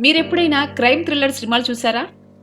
మీరెప్పుడైనా crime thriller సినిమాలు చూసారా?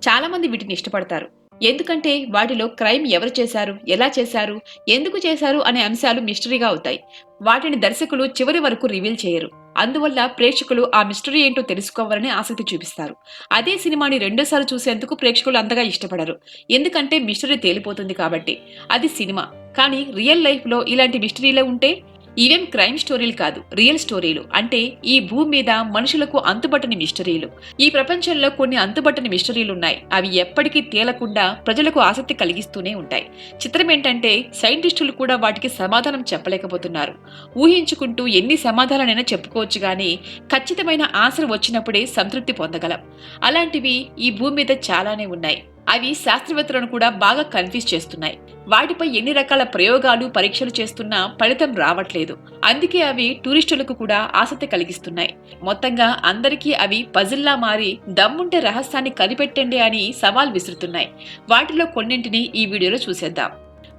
చాలా మంది వీటిని ఇష్టపడతారు. ఎందుకంటే వాటిలో క్రైమ్ ఎవరు చేశారు? ఎలా చేశారు? ఎందుకు చేశారు? అనే అంశాలు మిస్టరీగా అవుతాయి. వాటిని దర్శకులు చివరి వరకు రివీల్ చేయరు. అందువల్ల ప్రేక్షకులు ఆ మిస్టరీ ఏంటో తెలుసుకోవాలని ఆసక్తి చూపిస్తారు. అదే సినిమాని రెండోసారి చూసేందుకు ప్రేక్షకులు అంతగా ఇష్టపడరు. ఎందుకంటే మిస్టరీ తేలిపోతుంది కాబట్టి. అది సినిమా. కానీ రియల్ లైఫ్లో ఇలాంటి మిస్టరీలే ఉంటే ఇవేం క్రైమ్ స్టోరీలు కాదు రియల్ స్టోరీలు. అంటే ఈ భూమి మీద మనుషులకు అంతుబట్టని మిస్టరీలు. ఈ ప్రపంచంలో కొన్ని అంతుబట్టని మిస్టరీలున్నాయి. అవి ఎప్పటికీ తేలకుండా ప్రజలకు ఆసక్తి కలిగిస్తూనే ఉంటాయి. చిత్రం ఏంటంటే సైంటిస్టులు కూడా వాటికి సమాధానం చెప్పలేకపోతున్నారు. ఊహించుకుంటూ ఎన్ని సమాధానాలైనా చెప్పుకోవచ్చు కానీ ఖచ్చితమైన ఆన్సర్ వచ్చినప్పుడే సంతృప్తి పొందగలం. అలాంటివి ఈ భూమి మీద చాలానే ఉన్నాయి. అవి శాస్త్రవేత్తలను కూడా బాగా కన్ఫ్యూజ్ చేస్తున్నాయి. వాటిపై ఎన్ని రకాల ప్రయోగాలు పరీక్షలు చేస్తున్నా ఫలితం రావట్లేదు. అందుకే అవి టూరిస్టులకు కూడా ఆసక్తి కలిగిస్తున్నాయి. మొత్తంగా అందరికీ అవి పజిల్లా మారి దమ్ముంటే రహస్యాన్ని కనిపెట్టండి అని సవాల్ విసురుతున్నాయి. వాటిలో కొన్నింటిని ఈ వీడియోలో చూసేద్దాం.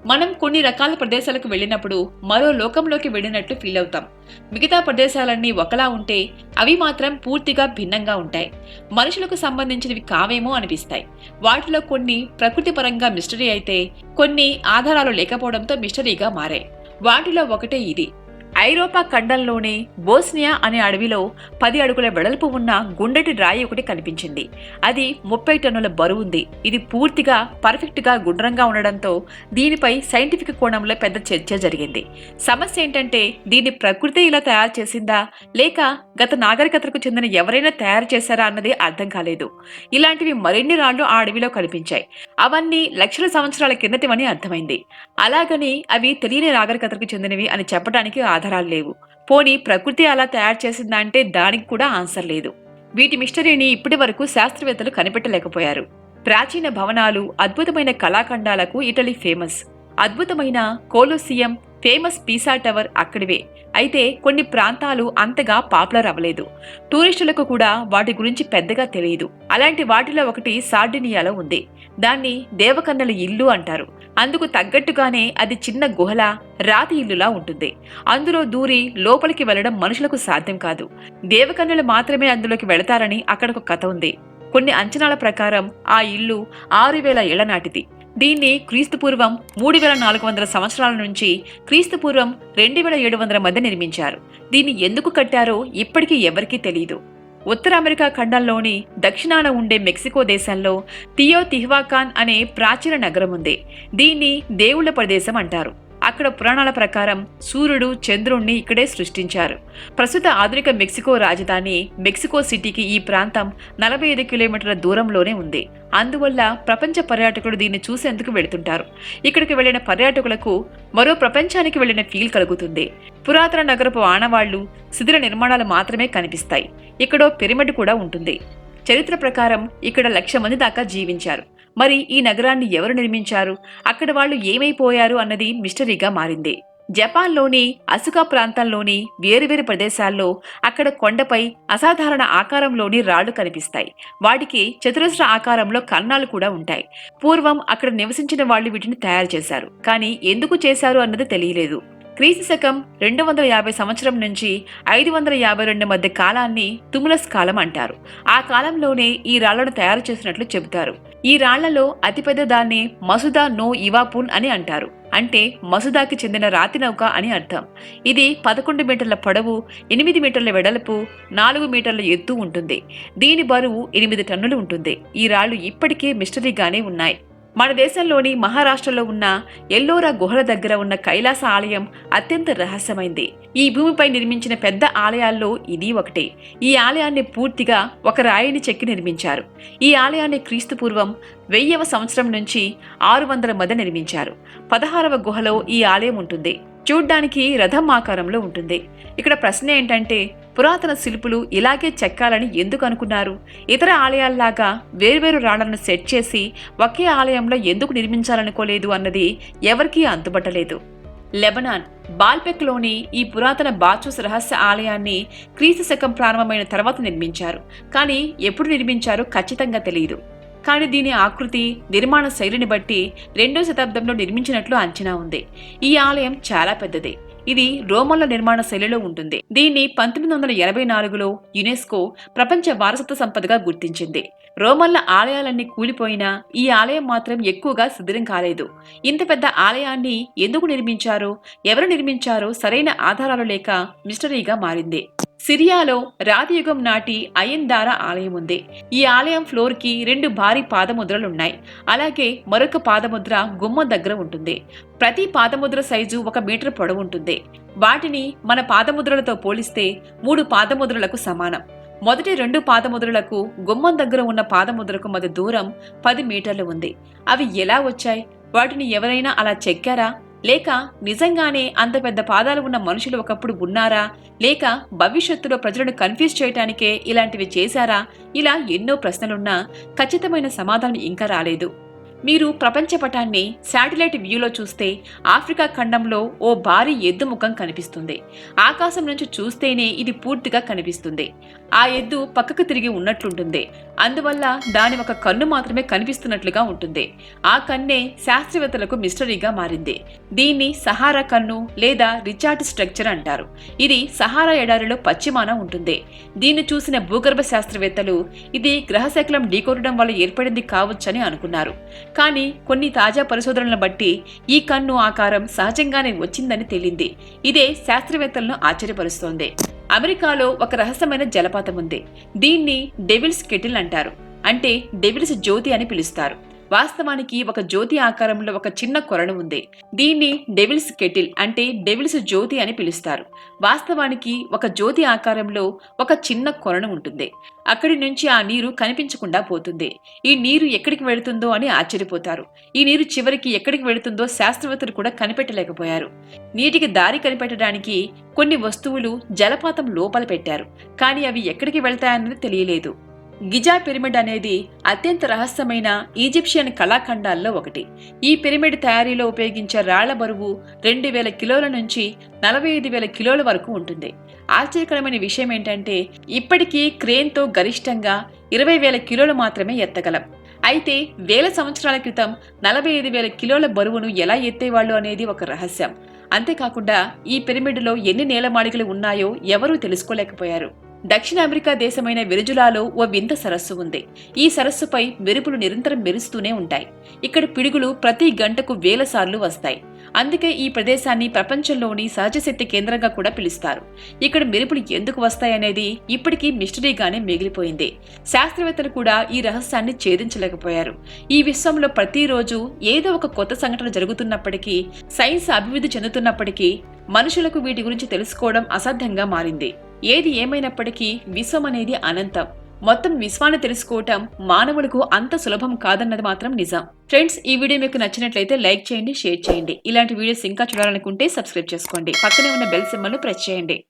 మనం కొన్ని రకాల ప్రదేశాలకు వెళ్ళినప్పుడు మరో లోకంలోకి వెళ్ళినట్లు ఫీల్ అవుతాం. మిగతా ప్రదేశాలన్నీ ఒకలా ఉంటే అవి మాత్రం పూర్తిగా భిన్నంగా ఉంటాయి. మనుషులకు సంబంధించినవి కావేమో అనిపిస్తాయి. వాటిలో కొన్ని ప్రకృతి పరంగా మిస్టరీ అయితే కొన్ని ఆధారాలు లేకపోవడంతో మిస్టరీగా మారాయి. వాటిలో ఒకటే ఇది. ఐరోపా ఖండంలోని బోస్నియా అనే అడవిలో పది అడుగుల వెడల్పు ఉన్న గుండెటి రాయి ఒకటి కనిపించింది. అది ముప్పై టన్నుల బరువుంది ఇది పూర్తిగా పర్ఫెక్ట్గా గుండ్రంగా ఉండడంతో దీనిపై సైంటిఫిక్ కోణంలో పెద్ద చర్చ జరిగింది. సమస్య ఏంటంటే దీన్ని ప్రకృతి ఇలా తయారు చేసిందా? లేక గత నాగరికతకు చెందిన ఎవరైనా తయారు చేశారా అన్నది అర్థం కాలేదు. ఇలాంటివి మరిన్ని రాళ్ళు ఆ అడవిలో కనిపించాయి. అవన్నీ లక్షల సంవత్సరాల కిందటివని అర్థమైంది. అలాగని అవి తెలియని నాగరికతకు చెందినవి అని చెప్పడానికి ఆధారం ఆధారాలు లేవు. పోనీ ప్రకృతి అలా తయారు చేసిందా అంటే దానికి కూడా ఆన్సర్ లేదు. వీటి మిస్టరీని ఇప్పటి వరకు శాస్త్రవేత్తలు కనిపెట్టలేకపోయారు. ప్రాచీన భవనాలు అద్భుతమైన కళాఖండాలకు ఇటలీ ఫేమస్. అద్భుతమైన కోలోసియం ఫేమస్ పీసా టవర్ అక్కడివే. అయితే కొన్ని ప్రాంతాలు అంతగా పాపులర్ అవ్వలేదు. టూరిస్టులకు కూడా వాటి గురించి పెద్దగా తెలియదు. అలాంటి వాటిలో ఒకటి సార్డినియాలో ఉంది. దాన్ని దేవకన్నెల ఇల్లు అంటారు. అందుకు తగ్గట్టుగానే అది చిన్న గుహల రాతి ఇల్లులా ఉంటుంది. అందులో దూరి లోపలికి వెళ్ళడం మనుషులకు సాధ్యం కాదు. దేవకన్యలు మాత్రమే అందులోకి వెళతారని అక్కడొక కథ ఉంది. కొన్ని అంచనాల ప్రకారం ఆ ఇల్లు ఆరు వేల ఏళ్ళ నాటిది. దీన్ని క్రీస్తుపూర్వం మూడు వేల నాలుగు వందల సంవత్సరాల నుంచి క్రీస్తుపూర్వం రెండు వేల ఏడు వందల మధ్య నిర్మించారు. దీన్ని ఎందుకు కట్టారో ఇప్పటికీ ఎవరికీ తెలియదు ఉత్తర అమెరికా ఖండంలోని దక్షిణాన ఉండే మెక్సికో దేశంలో తియో తిహ్వాకాన్ అనే ప్రాచీన నగరం ఉంది. దీన్ని దేవుళ్ళ ప్రదేశం అంటారు. అక్కడ పురాణాల ప్రకారం సూర్యుడు చంద్రుణ్ణి ఇక్కడే సృష్టించారు. ప్రస్తుత ఆధునిక మెక్సికో రాజధాని మెక్సికో సిటీకి ఈ ప్రాంతం నలభై ఐదు కిలోమీటర్ల దూరంలోనే ఉంది. అందువల్ల ప్రపంచ పర్యాటకులు దీన్ని చూసేందుకు వెళుతుంటారు. ఇక్కడికి వెళ్ళిన పర్యాటకులకు మరో ప్రపంచానికి వెళ్ళిన ఫీల్ కలుగుతుంది. పురాతన నగరపు ఆనవాళ్ళు శిథిల నిర్మాణాలు మాత్రమే కనిపిస్తాయి. ఇక్కడో పిరమిడ్ కూడా ఉంటుంది. చరిత్ర ప్రకారం ఇక్కడ లక్ష మంది దాకా జీవించారు. మరి ఈ నగరాన్ని ఎవరు నిర్మించారు? అక్కడ వాళ్ళు ఏమైపోయారు అన్నది మిస్టరీగా మారింది. జపాన్లోని అసుకా ప్రాంతంలోని వేరువేరు ప్రదేశాల్లో అక్కడ కొండపై అసాధారణ ఆకారంలోని రాళ్ళు కనిపిస్తాయి. వాటికి చతురస్ర ఆకారంలో కన్నాలు కూడా ఉంటాయి. పూర్వం అక్కడ నివసించిన వాళ్ళు వీటిని తయారు చేశారు. కానీ ఎందుకు చేశారు అన్నది తెలియలేదు. క్రీస్తు శకం రెండు వందల యాభై సంవత్సరం నుంచి ఐదు వందల యాభై రెండు మధ్య కాలాన్ని తుములస్ కాలం అంటారు. ఆ కాలంలోనే ఈ రాళ్ళను తయారు చేసినట్లు చెబుతారు. ఈ రాళ్ళలో అతిపెద్ద దాన్ని మసుదా నో ఇవాపున్ అని అంటారు. అంటే మసుదాకి చెందిన రాతి నౌక అని అర్థం. ఇది పదకొండు మీటర్ల పొడవు ఎనిమిది మీటర్ల వెడల్పు నాలుగు మీటర్ల ఎత్తు ఉంటుంది. దీని బరువు ఎనిమిది టన్నులు ఉంటుంది. ఈ రాళ్ళు ఇప్పటికే మిస్టరీగానే ఉన్నాయి. మన దేశంలోని మహారాష్ట్రలో ఉన్న ఎల్లోరా గుహల దగ్గర ఉన్న కైలాస ఆలయం అత్యంత రహస్యమైంది. ఈ భూమిపై నిర్మించిన పెద్ద ఆలయాల్లో ఇది ఒకటే. ఈ ఆలయాన్ని పూర్తిగా ఒక రాయిని చెక్కి నిర్మించారు. ఈ ఆలయాన్ని క్రీస్తు పూర్వం వెయ్యవ సంవత్సరం నుంచి ఆరు వందల మధ్య నిర్మించారు. పదహారవ గుహలో ఈ ఆలయం ఉంటుంది. చూడ్డానికి రథం ఆకారంలో ఉంటుంది. ఇక్కడ ప్రశ్న ఏంటంటే పురాతన శిల్పులు ఇలాగే చెక్కాలని ఎందుకు అనుకున్నారు? ఇతర ఆలయాల్లాగా వేర్వేరు రాళ్ళను సెట్ చేసి ఒకే ఆలయంలో ఎందుకు నిర్మించాలనుకోలేదు అన్నది ఎవరికీ అంతుబట్టలేదు లెబనాన్ బాల్పెక్లోని ఈ పురాతన బాచూస్ రహస్య ఆలయాన్ని క్రీస్తు శకం ప్రారంభమైన తర్వాత నిర్మించారు. కానీ ఎప్పుడు నిర్మించారో ఖచ్చితంగా తెలియదు. కానీ దీని ఆకృతి నిర్మాణ శైలిని బట్టి రెండో శతాబ్దంలో నిర్మించినట్లు అంచనా ఉంది. ఈ ఆలయం చాలా పెద్దది. ఇది రోమన్ల నిర్మాణ శైలిలో ఉంటుంది. దీన్ని పంతొమ్మిది వందల ఎనభై నాలుగులో యునెస్కో ప్రపంచ వారసత్వ సంపదగా గుర్తించింది. రోమన్ల ఆలయాలన్నీ కూలిపోయినా ఈ ఆలయం మాత్రం ఎక్కువగా శిథిరం కాలేదు. ఇంత పెద్ద ఆలయాన్ని ఎందుకు నిర్మించారో ఎవరు నిర్మించారో సరైన ఆధారాలు లేక మిస్టరీగా మారింది. సిరియాలో రాతియుగం నాటి అయందార ఆలయం ఉంది. ఈ ఆలయం ఫ్లోర్కి రెండు భారీ పాదముద్రలు ఉన్నాయి అలాగే మరొక పాదముద్ర గుమ్మం దగ్గర ఉంటుంది. ప్రతి పాదముద్ర సైజు ఒక మీటర్ పొడవు ఉంటుంది. వాటిని మన పాదముద్రలతో పోలిస్తే మూడు పాదముద్రలకు సమానం. మొదటి రెండు పాదముద్రలకు గుమ్మం దగ్గర ఉన్న పాదముద్రకు మధ్య దూరం పది మీటర్లు ఉంది. అవి ఎలా వచ్చాయి? వాటిని ఎవరైనా అలా చెక్కారా? లేక నిజంగానే అంత పెద్ద పాదాలు ఉన్న మనుషులు ఒకప్పుడు ఉన్నారా? లేక భవిష్యత్తులో ప్రజలను కన్ఫ్యూజ్ చేయటానికే ఇలాంటివి చేశారా? ఇలా ఎన్నో ప్రశ్నలున్నా ఖచ్చితమైన సమాధానం ఇంకా రాలేదు. మీరు ప్రపంచ పటాన్ని శాటిలైట్ వ్యూలో చూస్తే ఆఫ్రికా ఖండంలో ఓ భారీ ఎద్దు ముఖం కనిపిస్తుంది. ఆకాశం నుంచి చూస్తేనే ఇది పూర్తిగా కనిపిస్తుంది. ఆ ఎద్దు పక్కకు తిరిగి ఉన్నట్లుంటుంది. అందువల్ల దాని ఒక కన్ను మాత్రమే కనిపిస్తున్నట్లుగా ఉంటుంది. ఆ కన్నే శాస్త్రవేత్తలకు మిస్టరీగా మారింది. దీన్ని సహారా కన్ను లేదా రిచార్డ్ స్ట్రక్చర్ అంటారు. ఇది సహారా ఎడారిలో పశ్చిమాన ఉంటుంది. దీన్ని చూసిన భూగర్భ శాస్త్రవేత్తలు ఇది గ్రహశకలం ఢీకొట్టడం వల్ల ఏర్పడింది కావచ్చని అనుకున్నారు. కానీ కొన్ని తాజా పరిశోధనలను బట్టి ఈ కన్ను ఆకారం సహజంగానే వచ్చిందని తేలింది. ఇదే శాస్త్రవేత్తలను ఆశ్చర్యపరుస్తోంది. అమెరికాలో ఒక రహస్యమైన జలపాతం ఉంది. దీన్ని డెవిల్స్ కెటిల్ అంటారు. అంటే డెవిల్స్ జ్యోతి అని పిలుస్తారు. వాస్తవానికి ఒక జ్యోతి ఆకారంలో ఒక చిన్న కొలను ఉంది. దీన్ని డెవిల్స్ కెటిల్ అంటే డెవిల్స్ జ్యోతి అని పిలుస్తారు. వాస్తవానికి ఒక జ్యోతి ఆకారంలో ఒక చిన్న కొలను ఉంటుంది. అక్కడి నుంచి ఆ నీరు కనిపించకుండా పోతుంది. ఈ నీరు ఎక్కడికి వెళుతుందో అని ఆశ్చర్యపోతారు. ఈ నీరు చివరికి ఎక్కడికి వెళుతుందో శాస్త్రవేత్తలు కూడా కనిపెట్టలేకపోయారు. నీటికి దారి కనిపెట్టడానికి కొన్ని వస్తువులు జలపాతం లోపల పెట్టారు. కానీ అవి ఎక్కడికి వెళ్తాయన్నది తెలియలేదు. గిజా పిరమిడ్ అనేది అత్యంత రహస్యమైన ఈజిప్షియన్ కళాఖండాల్లో ఒకటి. ఈ పిరమిడ్ తయారీలో ఉపయోగించే రాళ్ళ బరువు రెండు వేల కిలోల నుంచి నలభై ఐదు వేల కిలోల వరకు ఉంటుంది. ఆశ్చర్యకరమైన విషయం ఏంటంటే ఇప్పటికీ క్రేన్తో గరిష్టంగా ఇరవై వేల కిలోలు మాత్రమే ఎత్తగలం. అయితే వేల సంవత్సరాల క్రితం నలభై ఐదు వేల కిలోల బరువును ఎలా ఎత్తేవాళ్ళు అనేది ఒక రహస్యం. అంతేకాకుండా ఈ పిరమిడ్లో ఎన్ని నేలమాళికలు ఉన్నాయో ఎవరూ తెలుసుకోలేకపోయారు. దక్షిణ అమెరికా దేశమైన వెరుజులాలో ఓ వింత సరస్సు ఉంది. ఈ సరస్సుపై మెరుపులు నిరంతరం మెరుస్తూనే ఉంటాయి. ఇక్కడ పిడుగులు ప్రతి గంటకు వేల సార్లు వస్తాయి. అందుకే ఈ ప్రదేశాన్ని ప్రపంచంలోని సహజశక్తి కేంద్రంగా కూడా పిలుస్తారు. ఇక్కడ మెరుపులు ఎందుకు వస్తాయనేది ఇప్పటికీ మిస్టరీగానే మిగిలిపోయింది. శాస్త్రవేత్తలు కూడా ఈ రహస్యాన్ని ఛేదించలేకపోయారు. ఈ విశ్వంలో ప్రతిరోజు ఏదో ఒక కొత్త సంఘటన జరుగుతున్నప్పటికీ సైన్స్ అభివృద్ధి చెందుతున్నప్పటికీ మనుషులకు వీటి గురించి తెలుసుకోవడం అసాధ్యంగా మారింది. ఏది ఏమైనప్పటికీ విశ్వం అనేది అనంతం. మొత్తం విశ్వాన్ని తెలుసుకోవటం మానవులకు అంత సులభం కాదన్నది మాత్రం నిజం. ఫ్రెండ్స్ ఈ వీడియో మీకు నచ్చినట్లయితే లైక్ చేయండి షేర్ చేయండి. ఇలాంటి వీడియోస్ ఇంకా చూడాలనుకుంటే సబ్స్క్రైబ్ చేసుకోండి. పక్కనే ఉన్న బెల్ సింబల్ ప్రెస్ చేయండి.